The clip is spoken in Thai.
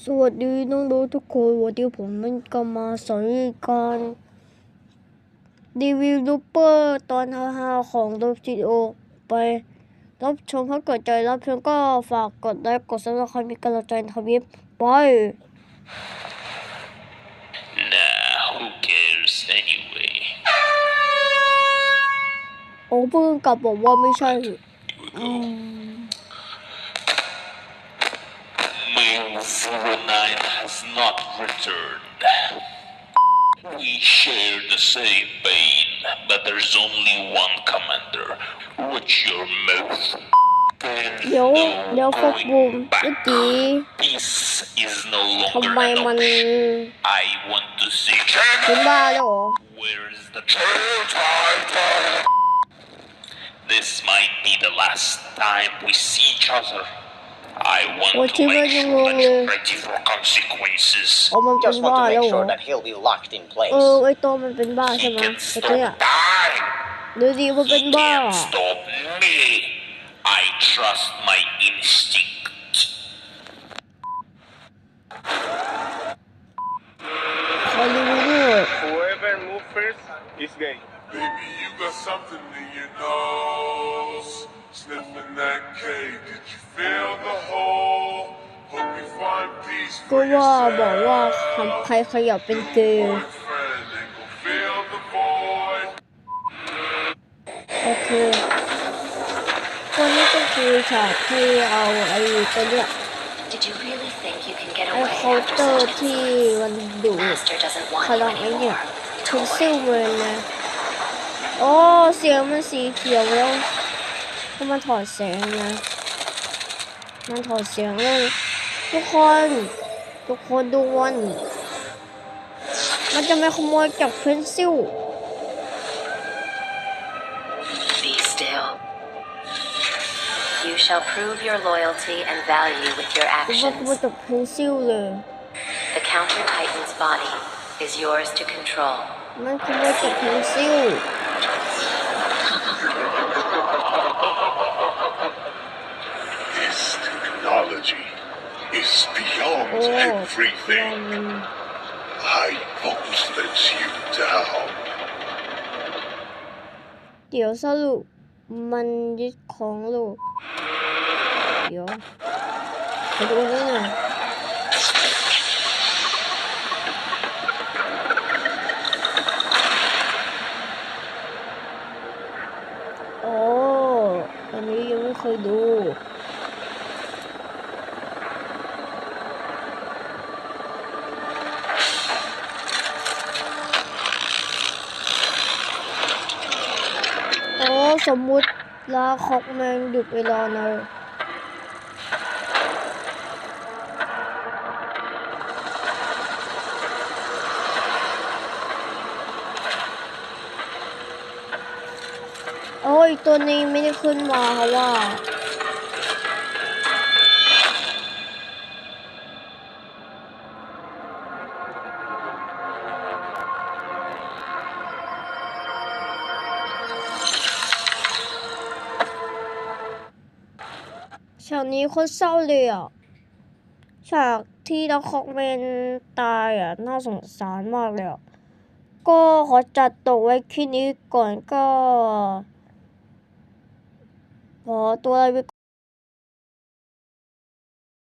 สวัสดีน้องรู้ทุกคนวันนี้ผมมันก็มาสอนวิธีการรีวิวลูปเปอร์ตอนฮาๆของโดจิโอไปรับชมถ้าเกิดใจรับชมก็ฝากกดไลค์กดซับสไครต์มีกำลังใจทำยิปไป Nah, who cares anyway? โอ้เพิ่งกลับบอกว่าไม่ใช่อืม Ming 09 has not returned. We share the same pain, but there's only one commander. Watch your mouth. There's เดี๋ยวเดี๋ยว no พวกบูม going เมื่อ back. กี้ Peace is no ทำ longer ไม an มัน option. I want to see เป็นบ้าแล้วเหรอ Where is the true title? This might be the last time we see each other. I want What to you make really sure that you're want? ready for consequences. อ๋อมันเป็น Just want บ้า to แล้ว make เหรอ sure that he'll be locked in place. เออไอตัวมันเป็นบ้าใช่ He ไหม can ไอตัวเนี้ย stop time. ดูดิมันเป็น He บ้า can't stop me. I trust my instinct. ขอรีวิวด้วย Whoever moves first is gay. Baby, you got something in your nose. ก็ for ว่าบอกว่า yourself. ทำใครขยับเป็นเกย์ Boyfriend ain't gon' fill the void. โอเคตัวนี้ก็คือฉากที่เอาไอ้ตัวเนี้ย Did you really think you can get ไอ้ away เคาน์ after เตอร์ such ที่ insolence? มันดูด Master doesn't พ want ลั you งไอ้เนี่ย anymore. ถึงซิลเวนนะโอ้เสียงมันสีเขียวแล้วถ้ามันถอดแสงนะมันถอดเสียงเลยทุกคน ทุกคนดูวันมันจะไม่ขโมยจากเพนซิล Be still. You shall prove your loyalty and value with your มันขโมย actions. จากเพนซิลเลย The counter titan's body is yours to control. มันขโมยจากเพนซิล is beyond โอ้ everything. I won't let you down. เดี๋ยวสรุปมันยึดของลูก เดี๋ยวไปดูนี่หน่อยโอ้อันนี้ยังไม่เคยดู โอ้สมมุติลาคอกแมงหยุดเวลาหน่อยโอ้ยตัวนี้ไม่ได้ขึ้นมาเพราะว่าากนี้โคตรเศร้าเลยอะ ฉากที่ดักคอกเมนตายอะ น่าสงสารมากเลยอะ ก็ขอจัดตกไว้แค่นี้ก่อนก็ขอตัวลาไป